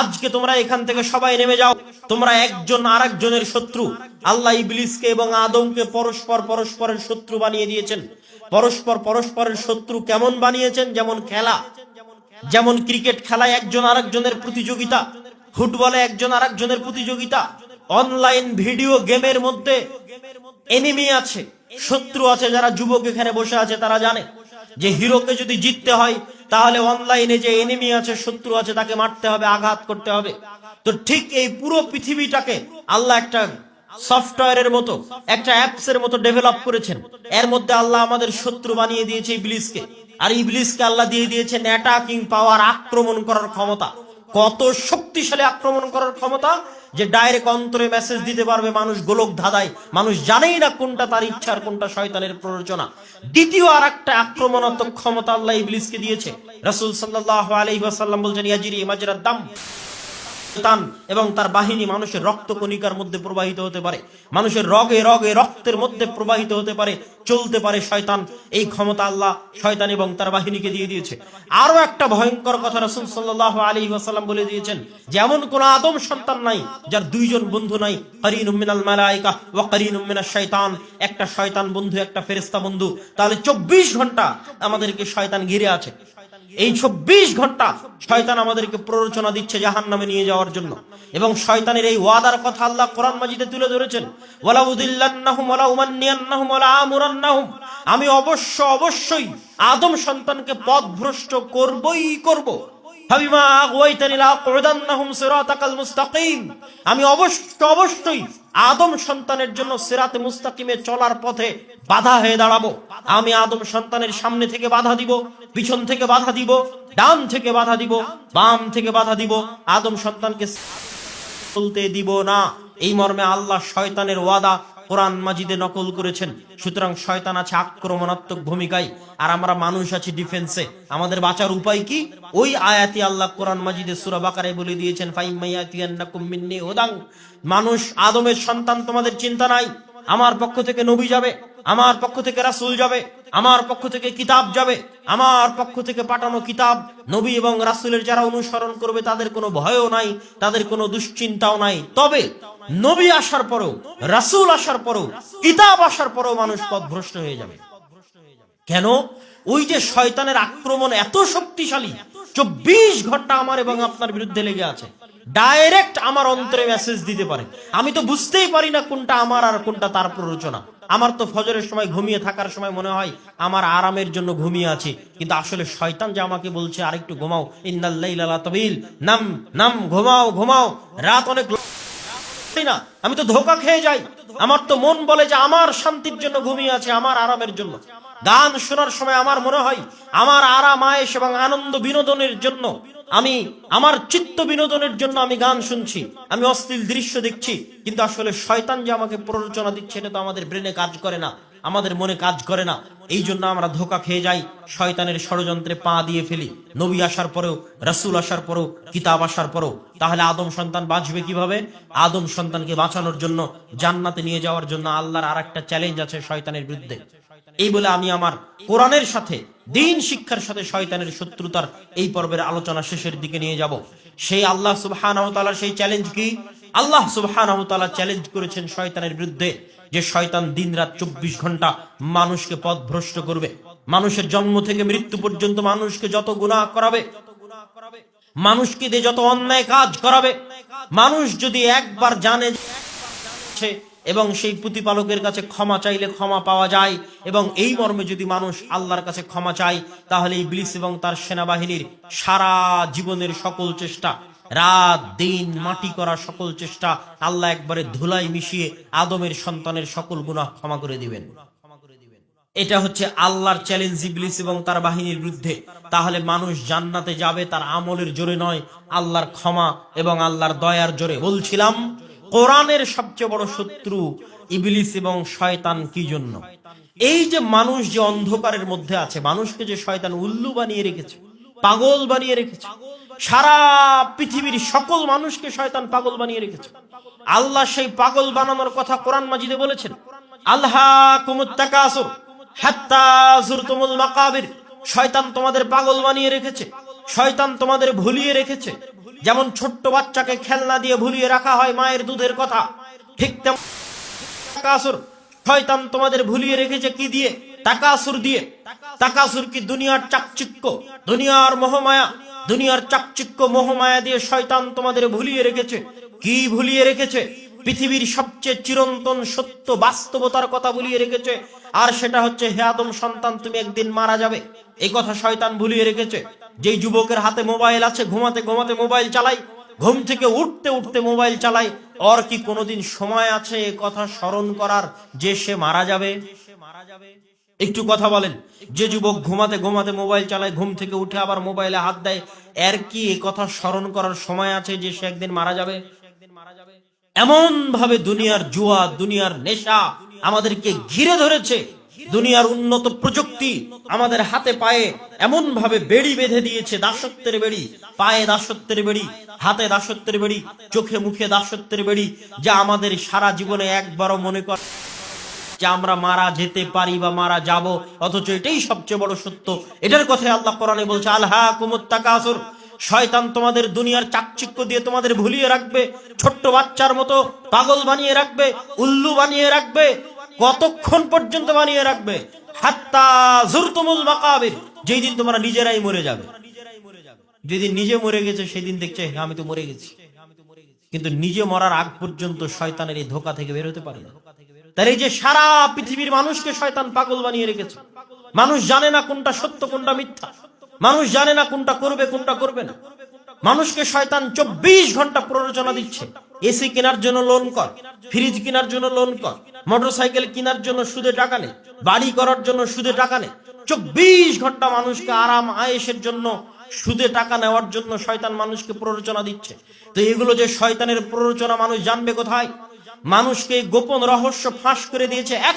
আজকে তোমরা এখান থেকে সবাই নেমে যাও। তোমরা একজন আরেকজনের শত্রু। আল্লাহ ইবলিসকে এবং আদমকে পরস্পর পরস্পরের শত্রু বানিয়ে দিয়েছেন। পরস্পর পরস্পরের শত্রু কেমন বানিয়েছেন? যেমন খেলা। যেমন ক্রিকেট খেলায় একজন আরেকজনের প্রতিযোগিতা। ফুটবলে একজন আরেকজনের প্রতিযোগিতা। অনলাইন ভিডিও গেমের মধ্যে এনিমি আছে, শত্রু আছে যারা যুবক এখানে বসে আছে, তারা জানে যে হিরোকে যদি জিততে হয় তাহলে অনলাইনে যে এনিমি আছে, শত্রু আছে, তাকে মারতে হবে, আঘাত করতে হবে। তো ঠিক এই পুরো পৃথিবীটাকে আল্লাহ একটা সফটওয়্যারের মতো, একটা অ্যাপস এর মতো ডেভেলপ করেছেন। এর মধ্যে আল্লাহ আমাদের শত্রু বানিয়ে দিয়েছে ইবলিসকে। আর ইবলিসকে আল্লাহ দিয়ে দিয়েছেন অ্যাটাকিং পাওয়ার আক্রমণ করার ক্ষমতা। কত শক্তিশালী আক্রমণ করার ক্ষমতা যে ডাইরেক্ট অন্তরে মেসেজ দিতে পারবে মানুষ গোলক ধাঁধায়। মানুষ জানেই না কোনটা তার ইচ্ছার কোনটা শয়তানের প্ররোচনা। দ্বিতীয় আর একটা আক্রমণাত্মক ক্ষমতা আল্লাহ ইবলিসকে দিয়েছে। রাসূল সাল্লাল্লাহু আলাইহি ওয়াসাল্লাম বলছেন, ইয়াজিরি মাজরাদ দাম। শয়তান এবং তার বাহিনী মানুষের রক্ত কণিকার মধ্যে প্রবাহিত হতে পারে। মানুষের রগে রগে রক্তের মধ্যে প্রবাহিত হতে পারে, চলতে পারে শয়তান। এই ক্ষমতা আল্লাহ শয়তান এবং তার বাহিনীকে দিয়ে দিয়েছে। আরও একটা ভয়ঙ্কর কথা রাসূল সাল্লাল্লাহু আলাইহি ওয়াসাল্লাম বলে দিয়েছেন যেমন কোন আদম সন্তান নাই যার দুইজন বন্ধু নাই, কারিনুম মিনাল মালাইকা ওয়া কারিনুম মিনাশ শয়তান। একটা শয়তান বন্ধু, একটা ফেরেশতা বন্ধু। তাহলে 24 ঘণ্টা আমাদেরকে শয়তান ঘিরে আছে। এই চব্বিশ ঘণ্টা শয়তান আমাদেরকে প্ররোচনা দিচ্ছে জাহান নামে নিয়ে যাওয়ার জন্য। এবং শয়তানের এই ওয়াদার কথা আল্লাহ কোরআন মাজিদে তুলে ধরেছেন। আমি অবশ্য অবশ্যই আদম সন্তানকে পথভ্রষ্ট করবই করব। আমি অবশ্য অবশ্যই আদম সন্তানের জন্য সেরাতে মুস্তাকিমে চলার পথে বাধা হয়ে দাঁড়াবো। আমি আদম সন্তানের সামনে থেকে বাধা দিব, পিছন থেকে বাধা দিব, ডান থেকে বাধা দিব, বাম থেকে বাধা দিব। আদম সন্তানকে চলতে দিব না। এই মর্মে আল্লাহ শয়তানের ওয়াদা কোরআন মাজিদে নকল করেছেন। সুতরাং শয়তান আছে আক্রমণাত্মক ভূমিকায়, আর আমরা মানুষ আছি ডিফেন্সে আমাদের বাঁচার উপায় কি? ওই আয়াতি আল্লাহ কোরআন মাজিদে সুরা বাকারে বলে দিয়েছেন ওদাং মানুষ আদমের সন্তান, তোমাদের চিন্তা নাই। আমার পক্ষ থেকে নবী যাবে, আমার পক্ষ থেকে রাসুল যাবে। আমার পক্ষ থেকে কিতাব যাবে, আমার পক্ষ থেকে পাঠানো কিতাব, নবী এবং রাসূলের যারা অনুসরণ করবে তাদের কোনো ভয়ও নাই, তাদের কোনো দুশ্চিন্তাও নাই। তবে নবী আসার পরেও, রাসূল আসার পরেও, কিতাব আসার পরেও মানুষ পথভ্রষ্ট হয়ে যাবে। কেন? ওই যে শয়তানের আক্রমণ এত শক্তিশালী, চব্বিশ ঘণ্টা আমার এবং আপনার বিরুদ্ধে লেগে আছে। ডাইরেক্ট আমার অন্তরে মেসেজ দিতে পারে। আমি তো বুঝতেই পারি না কোনটা আমার আর কোনটা তার প্ররোচনা। আমার তো ফজরের সময় ঘুমিয়ে থাকার সময় মনে হয় আমার আরামের জন্য ঘুমিয়ে আছি। কিন্তু আসলে শয়তান যে আমাকে বলছে, আরেকটু ঘুমাও। ইন্নাল্লাইলা তবিল। নাম নাম, ঘুমাও ঘুমাও। রাত অনেক না? আমি তো ধোকা খেয়ে যাই। আমার তো মন বলে যে আমার শান্তির জন্য ঘুমিয়ে আছে, আমার আরামের জন্য। গান শোনার সময় আমার মনে হয় আমার আরাম আয়েস এবং আনন্দ বিনোদনের জন্য আমি আমার চিত্ত বিনোদনের জন্য আমি গান শুনছি, আমি অশ্লীল দৃশ্য দেখছি, কিন্তু আসলে শয়তান যে আমাকে প্ররোচনা দিচ্ছে, এটা তো আমাদের ব্রেনে কাজ করে না, আমাদের মনে কাজ করে না। এই জন্য আমরা ধোকা খেয়ে যাই, শয়তানের ষড়যন্ত্রে পা দিয়ে ফেলি। নবী আসার পরেও, রাসূল আসার পরেও, কিতাব আসার পরেও, তাহলে আদম সন্তান বাঁচবে কীভাবে? আদম সন্তানকে বাঁচানোর জন্য জান্নাতে নিয়ে যাওয়ার জন্য আল্লাহর আর একটা চ্যালেঞ্জ আছে শয়তানের বিরুদ্ধে। এই বলে আমি আমার কোরআনের সাথে, দিন শিক্ষার সাথে শয়তানের শত্রুতার এই পর্বের আলোচনা শেষের দিকে নিয়ে যাব। সেই আল্লাহ তাআলার সেই চ্যালেঞ্জ কি? আল্লাহ তাআলা চ্যালেঞ্জ করেছেন শয়তানের বিরুদ্ধে যে শয়তান দিনরাত চব্বিশ ঘণ্টা মানুষকে পথভ্রষ্ট করবে। মানুষের জন্ম থেকে মৃত্যু পর্যন্ত মানুষকে যত গুনাহ করাবে, মানুষকে দিয়ে যত অন্যায় কাজ করাবে, মানুষ যদি একবার জানে এবং সেই প্রতিপালকের কাছে ক্ষমা চাইলে ক্ষমা পাওয়া যায় এবং এই মর্মে যদি মানুষ আল্লাহর কাছে ক্ষমা চায়, তাহলে ইবলিস এবং তার সেনাবাহিনীর সারা জীবনের সকল চেষ্টা, রাত, দিন, মাটি করা সকল চেষ্টা আল্লাহ একবারে ধুলাই মিশিয়ে আদমের সন্তানের সকল গুনাহ ক্ষমা করে দিবেন। এটা হচ্ছে আল্লাহর চ্যালেঞ্জ ইবলিস এবং তার বাহিনীর বিরুদ্ধে। তাহলে মানুষ জান্নাতে যাবে, তার আমলের জোরে নয়, আল্লাহর ক্ষমা এবং আল্লাহর দয়ার জোরে। বলছিলাম কোরআনের সবচেয়ে বড় শত্রু ইবলিস এবং শয়তান কি জন্য? এই যে মানুষ যে অন্ধকারের মধ্যে আছে, মানুষকে যে শয়তান উল্লু বানিয়ে রেখেছে, পাগল বানিয়ে রেখেছে, সারা পৃথিবীর সকল মানুষকে শয়তান পাগল বানিয়ে রেখেছে। আল্লাহ সেই পাগল বানানোর কথা কোরআন মাজিদে বলেছেন আল্লাহ কুমুত্তাকাসুর হাত্তা মাকাবির। শয়তান তোমাদের পাগল বানিয়ে রেখেছে। শয়তান তোমাদের ভুলিয়ে রেখেছে। যেমন ছোট্ট বাচ্চাকে খেলনা দিয়ে ভুলিয়ে রাখা হয় মায়ের দুধের কথা। ঠিক তেমন শয়তান তোমাদের ভুলিয়ে রেখেছে কি দিয়ে? তাকাসুর দিয়ে। তাকাসুর কি দুনিয়ার চাকচিক্য, দুনিয়ার মোহমায়া, দুনিয়ার চাকচিক্য মোহমায়া দিয়ে শয়তান তোমাদের ভুলিয়ে রেখেছে? কি ভুলিয়ে রেখেছে? পৃথিবীর সবচেয়ে চিরন্তন সত্য বাস্তবতার কথা ভুলিয়ে রেখেছে। আর সেটা হচ্ছে, হে আদম সন্তান, তুমি একদিন মারা যাবে। এই কথা শয়তান ভুলিয়ে রেখেছে। যেই যুবকের হাতে মোবাইল আছে, ঘুমাতে ঘুমাতে মোবাইল চালাই, ঘুম থেকে উঠতে উঠতে মোবাইল চালাই, ওর কি কোনোদিন সময় আছে এ কথা স্মরণ করার যে সে মারা যাবে? একটু কথা বলেন, যে যুবক ঘুমাতে ঘুমাতে মোবাইল চালায়, ঘুম থেকে উঠে আবার মোবাইলে হাত দেয়, এর কি এ কথা স্মরণ করার সময় আছে যে সে একদিন মারা যাবে? এমন ভাবে দুনিয়ার জুয়া, দুনিয়ার নেশা আমাদেরকে ঘিরে ধরেছে। দুনিয়ার উন্নত প্রযুক্তি আমাদের হাতে পায়ে এমন ভাবে বেড়ি বেঁধে দিয়েছে দাসত্বের বেড়ি, পায়ে দাসত্বের বেড়ি, হাতে দাসত্বের বেড়ি, চোখে মুখে দাসত্বের বেড়ি, যা আমাদের সারা জীবনে একবারও মনে কর যে আমরা মারা যেতে পারি বা মারা যাব, অথচ এটাই সবচেয়ে বড় সত্য। এটার কথাই আল্লাহ কোরআনে বলছে আল্লাহ কুমুত্তাকাসুর শয়তান তোমাদের দুনিয়ার চাকচিক্য দিয়ে তোমাদের ভুলিয়ে রাখবে, ছোট্ট বাচ্চার মতো পাগল বানিয়ে রাখবে, উল্লু বানিয়ে রাখবে কতক্ষণ পর্যন্ত বানিয়ে রাখবে? হাত্তা জুরতুমুল মাকাবির। যেই দিন তোমরা নিজেরাই মরে যাবে। যেদিন নিজে মরে গেছে সেদিন দেখছে "হ্যাঁ, আমি তো মরে গেছি। কিন্তু নিজে মরার আগ পর্যন্ত শয়তানের এই ধোকা থেকে বের হতে পারে না। তার এই যে সারা পৃথিবীর মানুষকে শয়তান পাগল বানিয়ে রেখেছে। মানুষ জানে না কোনটা সত্য কোনটা মিথ্যা। মানুষ জানে না কোনটা করবে কোনটা করবে না। মানুষকে শয়তান চব্বিশ ঘণ্টা প্ররোচনা দিচ্ছে। এসি কেনার জন্য লোন কর ফ্রিজ কেনার জন্য লোন কর মোটরসাইকেল কেনার জন্য সুদে টাকা নে, বাড়ি করার জন্য সুদে টাকা নে। চব্বিশ ঘণ্টা মানুষকে আরাম, আয়েসের জন্য সুদে টাকা নেওয়ার জন্য শয়তান মানুষকে প্ররোচনা দিচ্ছে। তো এগুলো যে শয়তানের প্ররোচনা মানুষ জানবে কোথায়? মানুষকে গোপন রহস্য ফাঁস করে দিয়েছে এক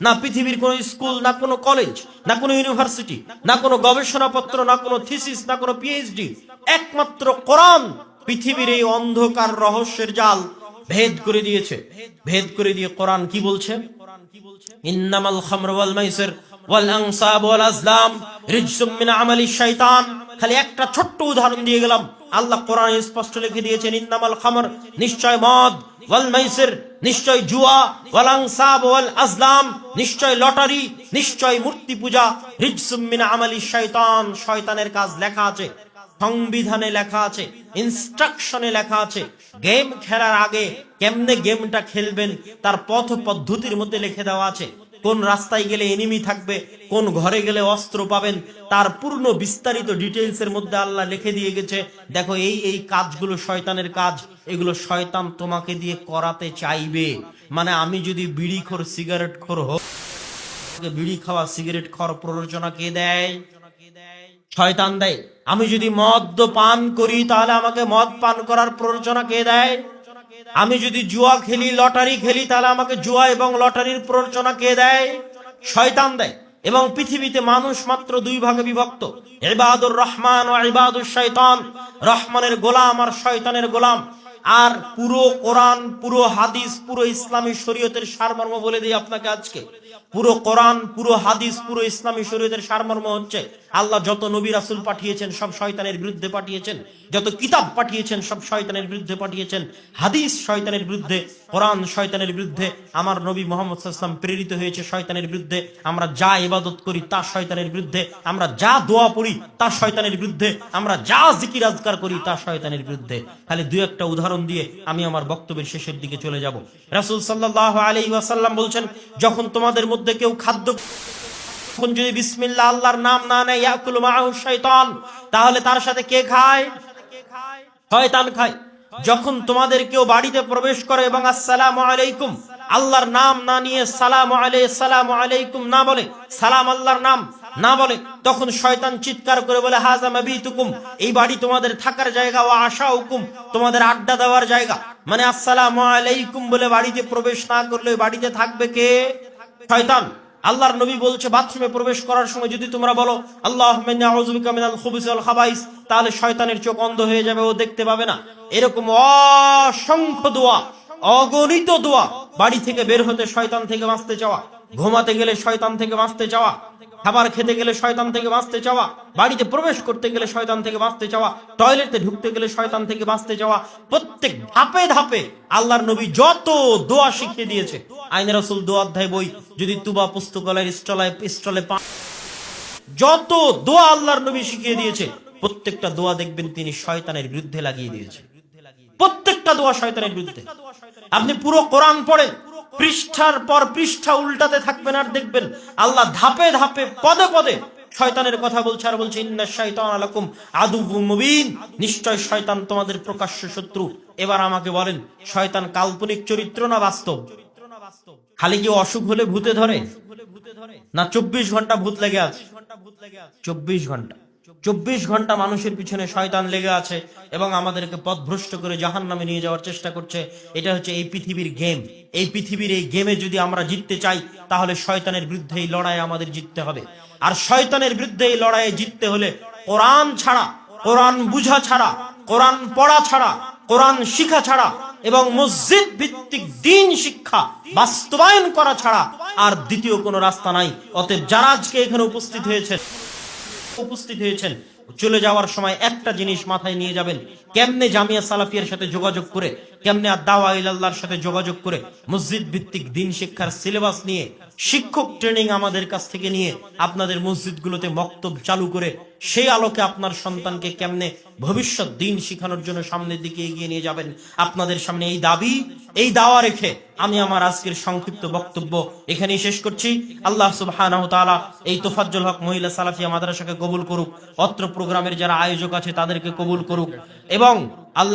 না পৃথিবীর কোনো স্কুল, না কোনো কলেজ, না কোনো ইউনিভার্সিটি, না কোনো গবেষণাপত্র, না কোনো থিসিস, না কোনো পিএইচডি একমাত্র কোরআন পৃথিবীর এই অন্ধকার রহস্যের জাল ভেদ করে দিয়েছে। ভেদ করে দিয়ে কোরআন কি বলছে? ইন্নামাল খামর ওয়াল মাইসির ওয়াল আনসাব ওয়াল রিজসুম মিন আমালি শাইতান। খালি একটা ছোট্ট উদাহরণ দিয়ে গেলাম। আল্লাহ কোরআনে স্পষ্ট লিখে দিয়েছেন, ইন্নামাল খামর, নিশ্চয় মদ, ওয়াল মাইসির, নিশ্চয় জুয়া, ওয়াল আনসাব, ওয়াল আজলাম, নিশ্চয় লটারি, নিশ্চয় মূর্তি পূজা, রিজসুম মিন আমালি শয়তান শয়তানের কাজ লেখা আছে, সংবিধানে লেখা আছে, ইনস্ট্রাকশনে লেখা আছে, গেম খেলার আগে কেমনে গেমটা খেলবেন, তার পথ পদ্ধতির মধ্যে লিখে দেওয়া আছে। কোন রাস্তায় গেলে এনিমি থাকবে, কোন ঘরে গেলে অস্ত্র পাবেন, তার পূর্ণ বিস্তারিত ডিটেলস এর মধ্যে আল্লাহ লিখে দিয়ে গেছে, দেখো এই এই কাজগুলো শয়তানের কাজ, এগুলো শয়তান তোমাকে দিয়ে করাতে চাইবে। মানে আমি যদি বিড়ি খোর সিগারেট খোর হোক বিড়ি খাওয়া সিগারেট খাওয়ার প্ররোচনা কে দেয়? শয়তান দেয়। আমি যদি মদ পান করি, তাহলে আমাকে মদ পান করার প্ররোচনা কে দেয়? আমি যদি জুয়া খেলি, লটারি খেলি, তাহলে আমাকে জুয়া এবং লটারির প্ররোচনা কে দেয়? শয়তান দেয়। এবং পৃথিবীতে মানুষ মাত্র দুই ভাগে বিভক্ত। ইবাদুর রহমান ও ইবাদুর শয়তান। রহমানের গোলাম আর শয়তানের গোলাম। আর পুরো কোরআন, পুরো হাদিস, পুরো ইসলামী শরীয়তের সারমর্ম বলে দিই আপনাকে আজকে। পুরো কোরআন, পুরো হাদিস, পুরো ইসলামী শরীয়তের সারমর্ম হচ্ছে আল্লাহ যত নবী রাসূল পাঠিয়েছেন, সব শয়তানের বিরুদ্ধে পাঠিয়েছেন। যত কিতাব পাঠিয়েছেন, সব শয়তানের বিরুদ্ধে পাঠিয়েছেন। হাদিস শয়তানের বিরুদ্ধে, কোরআন শয়তানের বিরুদ্ধে, আমার নবী মোহাম্মদ সাল্লাম প্রেরিত হয়েছে শয়তানের বিরুদ্ধে। আমরা যা ইবাদত করি তা শয়তানের বিরুদ্ধে। আমরা যা দোয়া পড়ি তা শয়তানের বিরুদ্ধে। আমরা যা জিকির আজকার করি তা শয়তানের বিরুদ্ধে। খালি দুই একটা উদাহরণ দিয়ে আমি আমার বক্তব্যের শেষের দিকে চলে যাব। রাসূল সাল্লাল্লাহু আলাইহি ওয়াসাল্লাম বলছেন, যখন তোমাদের মধ্যে কেউ খাদ্য এখন যদি বিসমিল্লাহ আল্লাহর নাম না নেয়, ইয়াকুল তাহলে তার সাথে কে খায়? শয়তান খায়। যখন তোমাদের কেউ বাড়িতে প্রবেশ করে এবং আসসালামু আলাইকুম, আল্লাহর নাম না নিয়ে সালাম আলাই সালাম আলাইকুম না বলে, সালাম আল্লাহর নাম না বলে, তখন শয়তান চিৎকার করে বলে, হাজা মাবিতুকুম, এই বাড়ি তোমাদের থাকার জায়গা ও আশা হুকুম তোমাদের আড্ডা দেওয়ার জায়গা। মানে আসসালামু আলাইকুম বলে বাড়িতে প্রবেশ না করলে বাড়িতে থাকবে কে? শয়তান। আল্লাহর নবী বলছে, বাথরুমে প্রবেশ করার সময় যদি তোমরা বলো আল্লাহ খাবাইস তাহলে শয়তানের চোখ অন্ধ হয়ে যাবে, ও দেখতে পাবে না। এরকম অসংখ্য দোয়া, অগণিত দোয়া, বাড়ি থেকে বের হতে শয়তান থেকে বাঁচতে চাওয়া, ঘুমাতে গেলে শয়তান থেকে বাঁচতে চাওয়া খাবার খেতে গেলে শয়তান থেকে বাঁচতে চাওয়া, বাড়িতে প্রবেশ করতে গেলে শয়তান থেকে বাঁচতে চাওয়া, টয়লেটে ঢুকতে গেলে শয়তান থেকে বাঁচতে চাওয়া, প্রত্যেক ধাপে ধাপে আল্লাহর নবী যত দোয়া শিখিয়ে দিয়েছে। আইন রসুল দোয়া অধ্যায় বই, যদি তুবা পুস্তকালয়ের স্টলে স্টলে পা যত দোয়া আল্লাহর নবী শিখিয়ে দিয়েছে, প্রত্যেকটা দোয়া দেখবেন তিনি শয়তানের বিরুদ্ধে লাগিয়ে দিয়েছে। প্রত্যেকটা দোয়া শয়তানের বিরুদ্ধে। আপনি পুরো কোরআন পড়েন পৃষ্ঠার পর পৃষ্ঠা উল্টাতে থাকবেন আর দেখবেন আল্লাহ ধাপে ধাপে, পদে পদে শয়তানের কথা বলছে আর বলছে, ইন্না শয়তান আলাকুম আদুবু মুবিন। নিশ্চয় শয়তান তোমাদের প্রকাশ্য শত্রু। এবার আমাকে বলেন, শয়তান কাল্পনিক চরিত্র না বাস্তব? খালি কি অসুখ হলে ভূতে ধরে? না চব্বিশ ঘণ্টা ভূত লেগে আছে? চব্বিশ ঘণ্টা। চব্বিশ ঘণ্টা মানুষের পিছনে শয়তান লেগে আছে এবং আমাদেরকে পথভ্রষ্ট করে জাহান নামে নিয়ে যাওয়ার চেষ্টা করছে। এটা হচ্ছে এই পৃথিবীর গেম। এই পৃথিবীর এই গেমে যদি আমরা জিততে চাই, তাহলে শয়তানের বিরুদ্ধে এই লড়াই আমাদের জিততে হবে। আর শয়তানের বিরুদ্ধে এই লড়াইয়ে জিততে হলে কোরআন ছাড়া, কোরআন বুঝা ছাড়া, কোরআন পড়া ছাড়া, কোরআন শিখা ছাড়া এবং মসজিদ ভিত্তিক দিন শিক্ষা বাস্তবায়ন করা ছাড়া আর দ্বিতীয় কোনো রাস্তা নাই। অতএব যারা আজকে এখানে উপস্থিত হয়েছেন উপস্থিত হয়েছেন। চলে যাওয়ার সময় একটা জিনিস মাথায় নিয়ে যাবেন। কেমনে জামিয়া সালাফিয়ার সাথে যোগাযোগ করে, কেমনে দাওয়া ইলাল্লাহর সাথে যোগাযোগ করে, মসজিদ ভিত্তিক দিন শিক্ষার সিলেবাস নিয়ে শিক্ষক ট্রেনিং আমাদের কাছ থেকে নিয়ে আপনাদের মসজিদগুলোতে মক্তব চালু করে সেই আলোকে আপনার সন্তানকে কেমনে ভবিষ্যৎ দিন শিখানোর জন্য সামনের দিকে এগিয়ে নিয়ে যাবেন? আপনাদের সামনে এই দাবি, এই দাওয়া রেখে আমি আমার আজকের সংক্ষিপ্ত বক্তব্য এখানেই শেষ করছি। আল্লাহ তাআলা এই তোফাজ্জল হক মহিলা সালাফিয়া মাদ্রাসাকে কবুল করুক, অত্র প্রোগ্রামের যারা আয়োজক আছে তাদেরকে কবুল করুক এবং আল্লাহ